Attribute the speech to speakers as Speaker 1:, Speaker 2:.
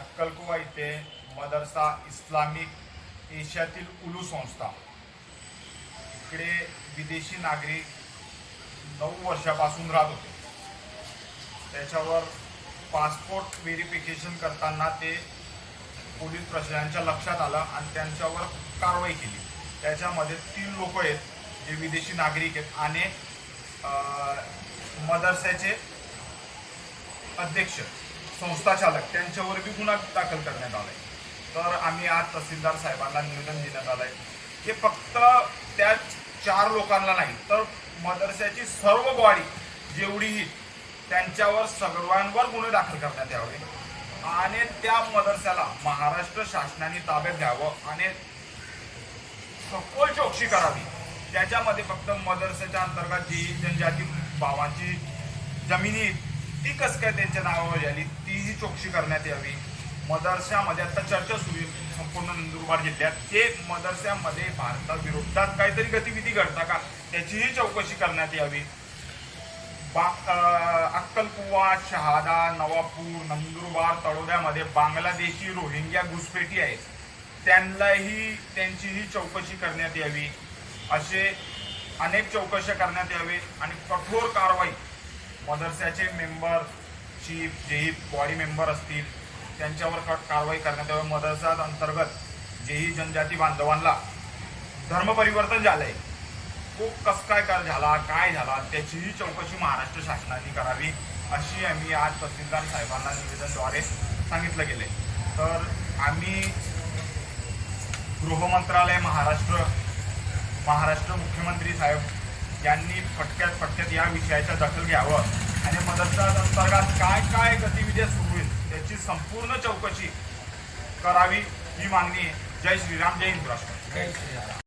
Speaker 1: अक्कलकुवा इथे मदरसा इस्लामिक एशियातील उलू संस्था. इकडे विदेशी नागरिक नऊ वर्षापासून राहत होते. त्याच्यावर पासपोर्ट व्हेरिफिकेशन करताना ते पोलीस प्रशासनाच्या लक्षात आलं आणि त्यांच्यावर कारवाई केली. त्याच्यामध्ये तीन लोक आहेत जे विदेशी नागरिक आहेत आणि अं, मदरसाचे अध्यक्ष. संस्थाचालक त्यांच्यावर बी गुन्हा दाखल करण्यात आलाय. तर आम्ही आज तहसीलदार साहेबांना निवेदन देण्यात आलंय. हे फक्त त्या चार लोकांना नाही तर मदरसाची सर्व बॉडी जेवढीही त्यांच्यावर सर्वांवर गुन्हे दाखल करण्यात यावे आणि त्या मदरसाला महाराष्ट्र शासनाने ताब्यात घ्यावं आणि सखोल चौकशी करावी. त्याच्यामध्ये फक्त मदरसाच्या अंतर्गत जी जनजाती भावांची जमिनी ती कस काय त्यांच्या नावावर झाली तीही चौकशी करण्यात यावी मदरशामध्ये आता चर्चा सुरू आहे. संपूर्ण नंदुरबार जिल्ह्यात. ते मदरशामध्ये भारताविरोधात काहीतरी गतिविधी घडता का? त्याचीही चौकशी करण्यात यावी. बा अक्कलकुवा शहादा नवापूर नंदुरबार तळोद्यामध्ये बांगलादेशी रोहिंग्या घुसपेटी आहेत. त्यांनाही त्यांचीही चौकशी करण्यात यावी. असे अनेक चौकशा करण्यात यावे आणि कठोर कारवाई मदरसाचे मेंबरची जेही बॉडी मेंबर असतील त्यांच्यावर क- कारवाई करण्यात यावी. मदरसा अंतर्गत जेही जनजाती बांधवांना धर्मपरिवर्तन झालंय. तो कस काय कर झाला काय झाला त्याचीही चौकशी महाराष्ट्र शासनाने करावी अशी आम्ही आज तहसीलदार साहेबांना निवेदनद्वारे सांगितलं गेले तर आम्ही गृहमंत्रालय महाराष्ट्र महाराष्ट्र मुख्यमंत्री साहेब यांनी फटक्यात फटक्यात या विषयाचा दखल घ्यावं. आणि मदरसा अंतर्गत काय काय गतिविधी सुरू आहेत त्याची संपूर्ण चौकशी करावी ही मागणी आहे. जय श्रीराम जय हिंद राष्ट्र